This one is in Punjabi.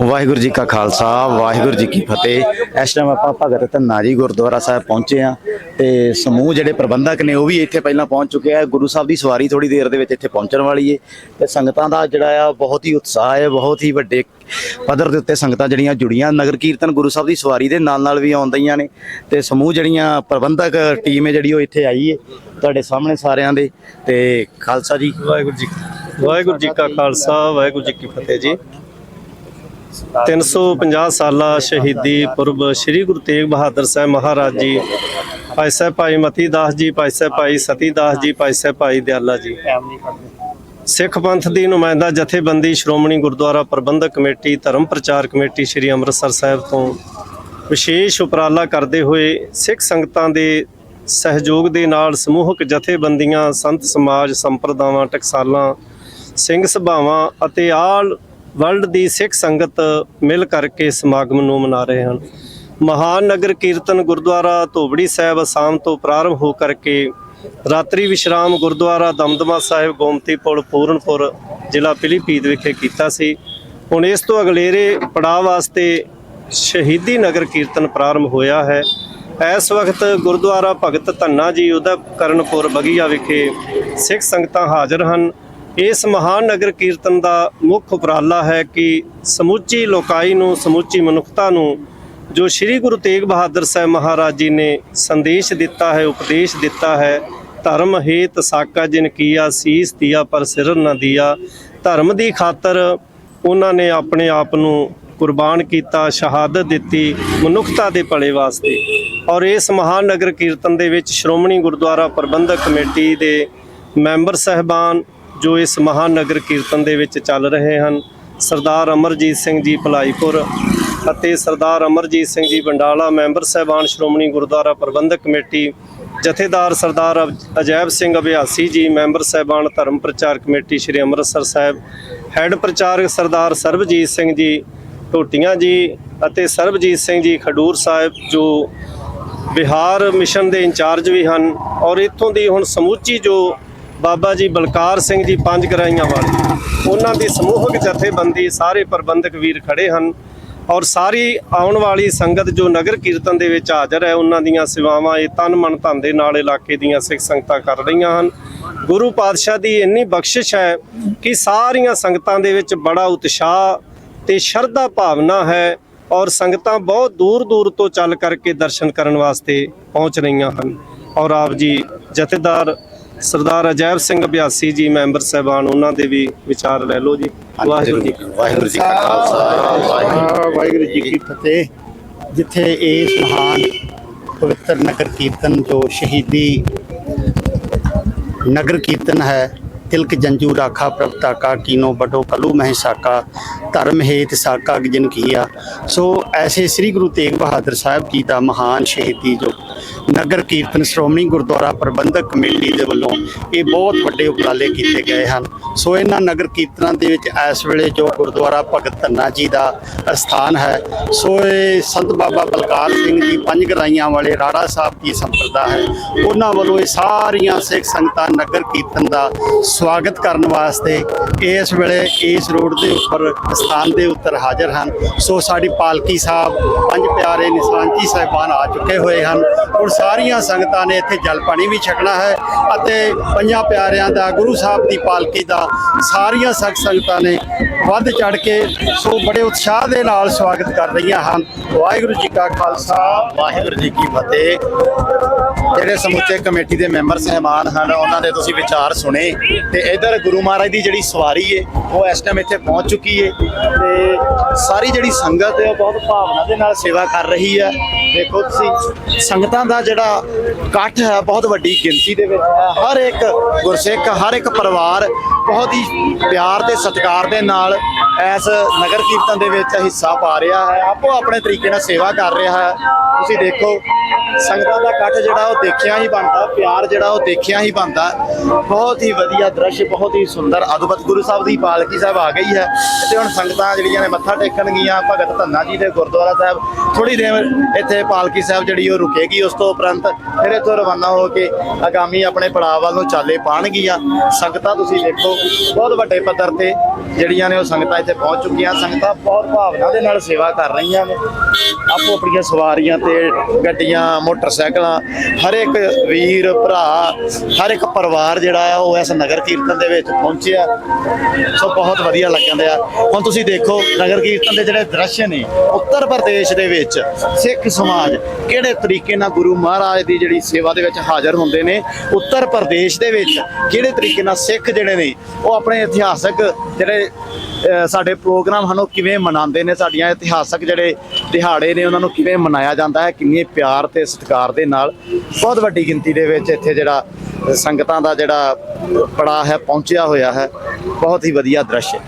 ਵਾਹਿਗੁਰੂ ਜੀ ਕਾ ਖਾਲਸਾ, ਵਾਹਿਗੁਰੂ ਜੀ ਕੀ ਫਤਿਹ। ਇਸ ਟਾਈਮ ਆਪਾਂ ਭਗਤ ਧੰਨਾ ਜੀ ਗੁਰਦੁਆਰਾ ਸਾਹਿਬ ਪਹੁੰਚੇ ਆ ਤੇ ਸਮੂਹ ਜਿਹੜੇ ਪ੍ਰਬੰਧਕ ਨੇ ਉਹ ਵੀ ਇੱਥੇ ਪਹਿਲਾਂ ਪਹੁੰਚ ਚੁੱਕੇ ਆ। ਗੁਰੂ ਸਾਹਿਬ ਦੀ ਸਵਾਰੀ ਥੋੜੀ ਦੇਰ ਦੇ ਵਿੱਚ ਇੱਥੇ ਪਹੁੰਚਣ ਵਾਲੀ ਏ ਤੇ ਸੰਗਤਾਂ ਦਾ ਜਿਹੜਾ ਆ ਬਹੁਤ ਹੀ ਉਤਸ਼ਾਹ ਹੈ ਬਹੁਤ ਹੀ ਵੱਡੇ ਪੱਧਰ ਦੇ ਉੱਤੇ ਸੰਗਤਾਂ ਜਿਹੜੀਆਂ ਜੁੜੀਆਂ। ਨਗਰ ਕੀਰਤਨ ਗੁਰੂ ਸਾਹਿਬ ਦੀ ਸਵਾਰੀ ਦੇ ਨਾਲ ਨਾਲ ਵੀ ਆਉਂਦੀਆਂ ਨੇ ਤੇ ਸਮੂਹ ਜਿਹੜੀਆਂ ਪ੍ਰਬੰਧਕ ਟੀਮ ਹੈ ਜਿਹੜੀ ਉਹ ਇੱਥੇ ਆਈ ਏ ਤੁਹਾਡੇ ਸਾਹਮਣੇ ਸਾਰਿਆਂ ਦੇ ਤੇ ਖਾਲਸਾ ਜੀ। ਵਾਹਿਗੁਰੂ ਜੀ ਵਾਹਿਗੁਰੂ ਜੀ ਕਾ ਖਾਲਸਾ, ਵਾਹਿਗੁਰੂ ਜੀ ਕੀ ਫਤਿਹ ਜੀ। 350 ਸਾਲਾ ਸ਼ਹੀਦੀ ਪੁਰਬ ਸ੍ਰੀ ਗੁਰੂ ਤੇਗ ਬਹਾਦਰ ਸਾਹਿਬ ਮਹਾਰਾਜ ਜੀ, ਭਾਈ ਸਾਹਿਬ ਭਾਈ ਮਤੀ ਦਾਸ ਜੀ, ਭਾਈ ਸਾਹਿਬ ਭਾਈ ਸਤੀ ਦਾਸ ਜੀ, ਭਾਈ ਸਾਹਿਬ ਭਾਈ ਦਿਆਲਾ ਜੀ। ਸਿੱਖ ਪੰਥ ਦੀ ਨੁਮਾਇੰਦਾ ਜਥੇਬੰਦੀ ਸ਼੍ਰੋਮਣੀ ਗੁਰਦੁਆਰਾ ਪ੍ਰਬੰਧਕ ਕਮੇਟੀ, ਧਰਮ ਪ੍ਰਚਾਰ ਕਮੇਟੀ ਸ੍ਰੀ ਅੰਮ੍ਰਿਤਸਰ ਸਾਹਿਬ ਤੋਂ ਵਿਸ਼ੇਸ਼ ਉਪਰਾਲਾ ਕਰਦੇ ਹੋਏ ਸਿੱਖ ਸੰਗਤਾਂ ਦੇ ਸਹਿਯੋਗ ਦੇ ਨਾਲ ਸਮੂਹਕ ਜਥੇਬੰਦੀਆਂ, ਸੰਤ ਸਮਾਜ, ਸੰਪਰਦਾਵਾਂ, ਟਕਸਾਲਾਂ ਸਿੰਘ ਸਭਾਵਾਂ ਅਤੇ ਆਲ ਵਰਲਡ ਦੀ ਸਿੱਖ ਸੰਗਤ ਮਿਲ ਕਰਕੇ ਸਮਾਗਮ ਨੂੰ ਮਨਾ ਰਹੇ ਹਨ। ਮਹਾਨ ਨਗਰ ਕੀਰਤਨ ਗੁਰਦੁਆਰਾ ਧੋਬੜੀ ਸਾਹਿਬ ਅਸਾਮ ਤੋਂ ਪ੍ਰਾਰੰਭ ਹੋ ਕਰਕੇ ਰਾਤਰੀ ਵਿਸ਼ਰਾਮ ਗੁਰਦੁਆਰਾ ਦਮਦਮਾ ਸਾਹਿਬ, ਗੋਮਤੀ ਪੁਲ, ਪੂਰਨਪੁਰ ਜ਼ਿਲ੍ਹਾ ਪਿਲੀਭੀਤ ਵਿਖੇ ਕੀਤਾ ਸੀ। ਹੁਣ ਇਸ ਤੋਂ ਅਗਲੇਰੇ ਪੜਾਅ ਵਾਸਤੇ ਸ਼ਹੀਦੀ ਨਗਰ ਕੀਰਤਨ ਪ੍ਰਾਰੰਭ ਹੋਇਆ ਹੈ। ਇਸ ਵਕਤ ਗੁਰਦੁਆਰਾ ਭਗਤ ਧੰਨਾ ਜੀ, ਉਦਪਕਰਨਪੁਰ ਬਗੀਆ ਵਿਖੇ ਸਿੱਖ ਸੰਗਤਾਂ ਹਾਜ਼ਰ ਹਨ। ਇਸ ਮਹਾਨ ਨਗਰ ਕੀਰਤਨ ਦਾ ਮੁੱਖ ਉਪਰਾਲਾ ਹੈ ਕਿ ਸਮੁੱਚੀ ਲੋਕਾਈ ਨੂੰ, ਸਮੁੱਚੀ ਮਨੁੱਖਤਾ ਨੂੰ, ਜੋ ਸ੍ਰੀ ਗੁਰੂ ਤੇਗ ਬਹਾਦਰ ਸਾਹਿਬ ਮਹਾਰਾਜ ਜੀ ਨੇ ਸੰਦੇਸ਼ ਦਿੱਤਾ ਹੈ, ਉਪਦੇਸ਼ ਦਿੱਤਾ ਹੈ, ਧਰਮ ਹੇਤ ਸਾਕਾ ਜਿਨ ਕੀਆ, ਸੀਸ ਦਿਆ ਪਰ ਸਿਰ ਨਾ ਦਿਆ, ਧਰਮ ਦੀ ਖਾਤਰ ਉਹਨਾਂ ਨੇ ਆਪਣੇ ਆਪ ਨੂੰ ਕੁਰਬਾਨ ਕੀਤਾ, ਸ਼ਹਾਦਤ ਦਿੱਤੀ, ਮਨੁੱਖਤਾ ਦੇ ਭਲੇ ਵਾਸਤੇ। ਔਰ ਇਸ ਮਹਾਨ ਨਗਰ ਕੀਰਤਨ ਦੇ ਵਿੱਚ ਸ਼੍ਰੋਮਣੀ ਗੁਰਦੁਆਰਾ ਪ੍ਰਬੰਧਕ ਕਮੇਟੀ ਦੇ ਮੈਂਬਰ ਸਹਿਬਾਨ ਜੋ ਇਸ ਮਹਾਨਗਰ ਕੀਰਤਨ ਦੇ ਵਿੱਚ ਚੱਲ ਰਹੇ ਹਨ, ਸਰਦਾਰ ਅਮਰਜੀਤ ਸਿੰਘ ਜੀ ਭਲਾਈਪੁਰ ਅਤੇ ਸਰਦਾਰ ਅਮਰਜੀਤ ਸਿੰਘ ਜੀ ਬੰਡਾਲਾ ਮੈਂਬਰ ਸਹਿਬਾਨ ਸ਼੍ਰੋਮਣੀ ਗੁਰਦੁਆਰਾ ਪ੍ਰਬੰਧਕ ਕਮੇਟੀ, ਜਥੇਦਾਰ ਸਰਦਾਰ ਅਜ- ਅਜੈਬ ਸਿੰਘ ਅਭਿਆਸੀ ਜੀ, ਮੈਂਬਰ ਸਹਿਬਾਨ ਧਰਮ ਪ੍ਰਚਾਰ ਕਮੇਟੀ ਸ੍ਰੀ ਅੰਮ੍ਰਿਤਸਰ ਸਾਹਿਬ, ਹੈੱਡ ਪ੍ਰਚਾਰਕ ਸਰਦਾਰ ਸਰਬਜੀਤ ਸਿੰਘ ਜੀ ਟੋਟੀਆਂ ਜੀ ਅਤੇ ਸਰਬਜੀਤ ਸਿੰਘ ਜੀ ਖਡੂਰ ਸਾਹਿਬ, ਜੋ ਬਿਹਾਰ ਮਿਸ਼ਨ ਦੇ ਇੰਚਾਰਜ ਵੀ ਹਨ ਔਰ ਇੱਥੋਂ ਦੀ ਹੁਣ ਸਮੁੱਚੀ ਜੋ ਬਾਬਾ ਜੀ ਬਲਕਾਰ ਸਿੰਘ ਜੀ ਪੰਜ ਗਰਾਈਆਂ ਵਾਲੇ। ਉਹਨਾਂ ਦੀ ਸਮੂਹਕ ਜਥੇਬੰਦੀ ਸਾਰੇ ਪ੍ਰਬੰਧਕ ਵੀਰ ਖੜੇ ਹਨ ਔਰ ਸਾਰੀ ਆਉਣ ਵਾਲੀ ਸੰਗਤ ਜੋ ਨਗਰ ਕੀਰਤਨ ਦੇ ਵਿੱਚ ਹਾਜ਼ਰ ਹੈ, ਉਹਨਾਂ ਦੀਆਂ ਸੇਵਾਵਾਂ ਇਹ ਤਨ ਮਨ ਧਨ ਦੇ ਨਾਲ ਇਲਾਕੇ ਦੀਆਂ ਸਿੱਖ ਸੰਗਤਾਂ ਕਰ ਰਹੀਆਂ ਹਨ। ਗੁਰੂ ਪਾਤਸ਼ਾਹ ਦੀ ਇੰਨੀ ਬਖਸ਼ਿਸ਼ ਹੈ ਕਿ ਸਾਰੀਆਂ ਸੰਗਤਾਂ ਦੇ ਵਿੱਚ ਬੜਾ ਉਤਸ਼ਾਹ ਤੇ ਸ਼ਰਧਾ ਭਾਵਨਾ ਹੈ ਔਰ ਸੰਗਤਾਂ ਬਹੁਤ ਦੂਰ ਦੂਰ ਤੋਂ ਚੱਲ ਕਰਕੇ ਦਰਸ਼ਨ ਕਰਨ ਵਾਸਤੇ ਪਹੁੰਚ ਰਹੀਆਂ ਹਨ। ਔਰ ਆਪ ਜੀ ਜਥੇਦਾਰ ਸਰਦਾਰ ਅਜੈਬ ਸਿੰਘ ਅਭਿਆਸੀ ਜੀ ਮੈਂਬਰ ਸਹਿਬਾਨ ਉਹਨਾਂ ਦੇ ਵੀ ਵਿਚਾਰ ਲੈ ਲਓ ਜੀ। ਵਾਹਿਗੁਰੂ ਜੀ ਕਾ ਵਾਹਿਗੁਰੂ ਜੀ ਕਾ ਖਾਲਸਾ ਵਾਹਿਗੁਰੂ ਵਾਹਿਗੁਰੂ ਜੀ ਕੀ ਫਤਿਹ। ਜਿੱਥੇ ਇਸ ਮਹਾਨ ਪਵਿੱਤਰ ਨਗਰ ਕੀਰਤਨ ਜੋ ਸ਼ਹੀਦੀ ਨਗਰ ਕੀਰਤਨ ਹੈ ਤਿਲਕ ਜੰਜੂ ਰਾਖਾ ਪ੍ਰਭ ਤਾਕਾ ਕੀਨੋ ਬਟੋ ਕਲੂ ਮਹਿ ਸਾਕਾ ਧਰਮ ਹੇਤ ਸਾਕਾ ਜਿਨ ਕੀਆ। ਸੋ ਐਸੇ ਸ੍ਰੀ ਗੁਰੂ ਤੇਗ ਬਹਾਦਰ ਸਾਹਿਬ ਜੀ ਦਾ ਮਹਾਨ ਸ਼ਹੀਦੀ ਜੋ ਨਗਰ ਕੀਰਤਨ ਸ਼੍ਰੋਮਣੀ ਗੁਰਦੁਆਰਾ ਪ੍ਰਬੰਧਕ ਕਮੇਟੀ ਦੇ ਵੱਲੋਂ ਇਹ ਬਹੁਤ ਵੱਡੇ ਉਪਰਾਲੇ ਕੀਤੇ ਗਏ ਹਨ। ਸੋ ਇਹਨਾਂ ਨਗਰ ਕੀਰਤਨਾਂ ਦੇ ਵਿੱਚ ਇਸ ਵੇਲੇ ਜੋ ਗੁਰਦੁਆਰਾ ਭਗਤ ਧੰਨਾ ਜੀ ਦਾ ਅਸਥਾਨ ਹੈ, ਸੋ ਇਹ ਸੰਤ ਬਾਬਾ ਬਲਕਾਰ ਸਿੰਘ ਜੀ ਪੰਜ ਗਰਾਈਆਂ ਵਾਲੇ ਰਾੜਾ ਸਾਹਿਬ ਦੀ ਸੰਪਰਦਾ ਹੈ। ਉਹਨਾਂ ਵੱਲੋਂ ਇਹ ਸਾਰੀਆਂ ਸਿੱਖ ਸੰਗਤਾਂ ਨਗਰ ਕੀਰਤਨ ਦਾ ਸਵਾਗਤ ਕਰਨ ਵਾਸਤੇ ਇਸ ਵੇਲੇ ਇਸ ਰੋਡ ਦੇ ਉੱਪਰ ਸਥਾਨ ਦੇ ਉੱਤਰ ਹਾਜ਼ਰ ਹਨ। ਸੋ ਸਾਡੀ ਪਾਲਕੀ ਸਾਹਿਬ, ਪੰਜ ਪਿਆਰੇ ਨਿਸ਼ਾਨਚੀ ਸਾਹਿਬਾਨ ਆ ਚੁੱਕੇ ਹੋਏ ਹਨ। ਔਰ ਸਾਰੀਆਂ ਸੰਗਤਾਂ ਨੇ ਇੱਥੇ ਜਲ ਪਾਣੀ ਵੀ ਛਕਣਾ ਹੈ ਅਤੇ ਪੰਜਾਂ ਪਿਆਰਿਆਂ ਦਾ, ਗੁਰੂ ਸਾਹਿਬ ਦੀ ਪਾਲਕੀ ਦਾ ਸਾਰੀਆਂ ਸਿੱਖ ਸੰਗਤਾਂ ਨੇ ਵੱਧ ਚੜ ਕੇ ਸੋ ਬੜੇ ਉਤਸ਼ਾਹ ਦੇ ਨਾਲ ਸਵਾਗਤ ਕਰ ਰਹੀਆਂ ਹਨ। ਵਾਹਿਗੁਰੂ ਜੀ ਕਾ ਖਾਲਸਾ, ਵਾਹਿਗੁਰੂ ਜੀ ਕੀ ਫਤਿਹ। ਜਿਹੜੇ ਸਮੁੱਚੇ ਕਮੇਟੀ ਦੇ ਮੈਂਬਰ ਸਹਿਬਾਨ ਹਨ, ਉਹਨਾਂ ਦੇ ਤੁਸੀਂ ਵਿਚਾਰ ਸੁਣੇ ਤੇ ਇਧਰ ਗੁਰੂ ਮਹਾਰਾਜ ਦੀ ਜਿਹੜੀ ਸਵਾਰੀ ਏ, ਉਹ ਇਸ ਟਾਈਮ ਇੱਥੇ ਪਹੁੰਚ ਚੁੱਕੀ ਏ ਤੇ ਸਾਰੀ ਜਿਹੜੀ ਸੰਗਤ ਹੈ ਉਹ ਬਹੁਤ ਭਾਵਨਾ ਦੇ ਨਾਲ ਸੇਵਾ ਕਰ ਰਹੀ ਹੈ ਦੇਖੋ ਤੁਸੀਂ, ਸੰਗਤਾਂ ਦਾ ਜਿਹੜਾ ਇਕੱਠ ਹੈ, ਬਹੁਤ ਵੱਡੀ ਗਿਣਤੀ ਦੇ ਵਿੱਚ ਹੈ। ਹਰ ਇੱਕ ਗੁਰਸਿੱਖ, ਹਰ ਇੱਕ ਪਰਿਵਾਰ ਬਹੁਤ ਹੀ ਪਿਆਰ ਤੇ ਸਤਿਕਾਰ ਦੇ ਨਾਲ ਇਸ ਨਗਰ ਕੀਰਤਨ ਦੇ ਵਿੱਚ ਹਿੱਸਾ ਪਾ ਰਿਹਾ ਹੈ। ਆਪੋ ਆਪਣੇ ਤਰੀਕੇ ਨਾਲ ਸੇਵਾ ਕਰ ਰਿਹਾ ਹੈ। ਤੁਸੀਂ ਦੇਖੋ, ਸੰਗਤਾਂ ਦਾ ਇਕੱਠ ਜਿਹੜਾ ਉਹ ਦੇਖਿਆ ਹੀ ਬਣਦਾ, ਪਿਆਰ ਜਿਹੜਾ ਉਹ ਦੇਖਿਆ ਹੀ ਬਣਦਾ। ਬਹੁਤ ਹੀ ਵਧੀਆ ਦ੍ਰਿਸ਼, ਬਹੁਤ ਹੀ ਸੁੰਦਰ, ਅਦਭੁਤ ਗੁਰੂ ਸਾਹਿਬ ਦੀ ਪਾਲਕੀ ਸਾਹਿਬ ਆ ਗਈ ਹੈ। ਤੇ ਹੁਣ ਸੰਗਤਾਂ ਜਿਹੜੀਆਂ ਨੇ ਮੱਥਾ ਟੇਕਣਗੀਆਂ ਭਗਤ ਧੰਨਾ ਜੀ ਦੇ ਗੁਰਦੁਆਰਾ ਸਾਹਿਬ ਥੋੜੀ ਦੇਰ ਇੱਥੇ ਪਾਲਕੀ ਸਾਹਿਬ ਜਿਹੜੀ ਉਹ ਰੁਕੇਗੀ, ਉਸ ਤੋਂ ਉਪਰੰਤ ਫਿਰ ਇੱਥੋਂ ਰਵਾਨਾ ਹੋ ਕੇ ਆਗਾਮੀ ਆਪਣੇ ਪੜਾਅ ਵੱਲ ਨੂੰ ਚਾਲੇ ਪਾਣਗੀਆਂ। ਸੰਗਤਾਂ ਤੁਸੀਂ ਦੇਖੋ, ਬਹੁਤ ਵੱਡੇ ਪੱਧਰ ਤੇ ਜਿਹੜੀਆਂ ਨੇ ਉਹ ਸੰਗਤਾਂ ਇੱਥੇ ਪਹੁੰਚ ਚੁੱਕੀਆਂ। ਸੰਗਤਾਂ ਬਹੁਤ ਭਾਵਨਾ ਦੇ ਨਾਲ ਸੇਵਾ ਕਰ ਰਹੀਆਂ ਨੇ। ਆਪੋ ਆਪਣੀਆਂ ਸਵਾਰੀਆਂ ਤੇ ਗੱਡੀਆਂ, ਮੋਟਰਸਾਈਕਲਾਂ ਹਰ ਇੱਕ ਵੀਰ, ਭਰਾ ਹਰ ਇੱਕ ਪਰਿਵਾਰ ਜਿਹੜਾ ਆ, ਉਹ ਇਸ ਨਗਰ ਕੀਰਤਨ ਦੇ ਵਿੱਚ ਪਹੁੰਚਿਆ। ਸੋ ਬਹੁਤ ਵਧੀਆ ਲੱਗਣ ਆ ਹੁਣ ਤੁਸੀਂ ਦੇਖੋ, ਨਗਰ ਕੀਰਤਨ ਦੇ ਜਿਹੜੇ ਦ੍ਰਿਸ਼ ਨੇ, ਉੱਤਰ ਪ੍ਰਦੇਸ਼ ਦੇ ਵਿੱਚ ਸਿੱਖ ਸਮਾਜ ਕਿਹੜੇ ਤਰੀਕੇ ਨਾਲ ਗੁਰੂ ਮਹਾਰਾਜ ਦੀ ਜਿਹੜੀ ਸੇਵਾ ਦੇ ਵਿੱਚ ਹਾਜ਼ਰ ਹੁੰਦੇ ਨੇ, ਉੱਤਰ ਪ੍ਰਦੇਸ਼ ਦੇ ਵਿੱਚ ਕਿਹੜੇ ਤਰੀਕੇ ਨਾਲ ਸਿੱਖ ਜਿਹੜੇ ਨੇ, ਉਹ ਆਪਣੇ ਇਤਿਹਾਸਕ ਜਿਹੜੇ ਸਾਡੇ ਪ੍ਰੋਗਰਾਮ ਹਨ ਉਹ ਕਿਵੇਂ ਮਨਾਉਂਦੇ ਨੇ? ਸਾਡੀਆਂ ਇਤਿਹਾਸਕ ਜਿਹੜੇ ਦਿਹਾੜੇ ਨੇ, ਉਹਨਾਂ ਨੂੰ ਕਿਵੇਂ ਮਨਾਇਆ ਜਾਂਦਾ ਹੈ? ਕਿੰਨੇ ਪਿਆਰ ਤੇ ਸਤਿਕਾਰ ਦੇ ਨਾਲ ਬਹੁਤ ਵੱਡੀ ਗਿਣਤੀ ਦੇ ਵਿੱਚ ਇੱਥੇ ਜਿਹੜਾ ਸੰਗਤਾਂ ਦਾ ਜਿਹੜਾ ਪੜਾ ਹੈ, ਪਹੁੰਚਿਆ ਹੋਇਆ ਹੈ। ਬਹੁਤ ਹੀ ਵਧੀਆ ਦ੍ਰਿਸ਼ ਹੈ।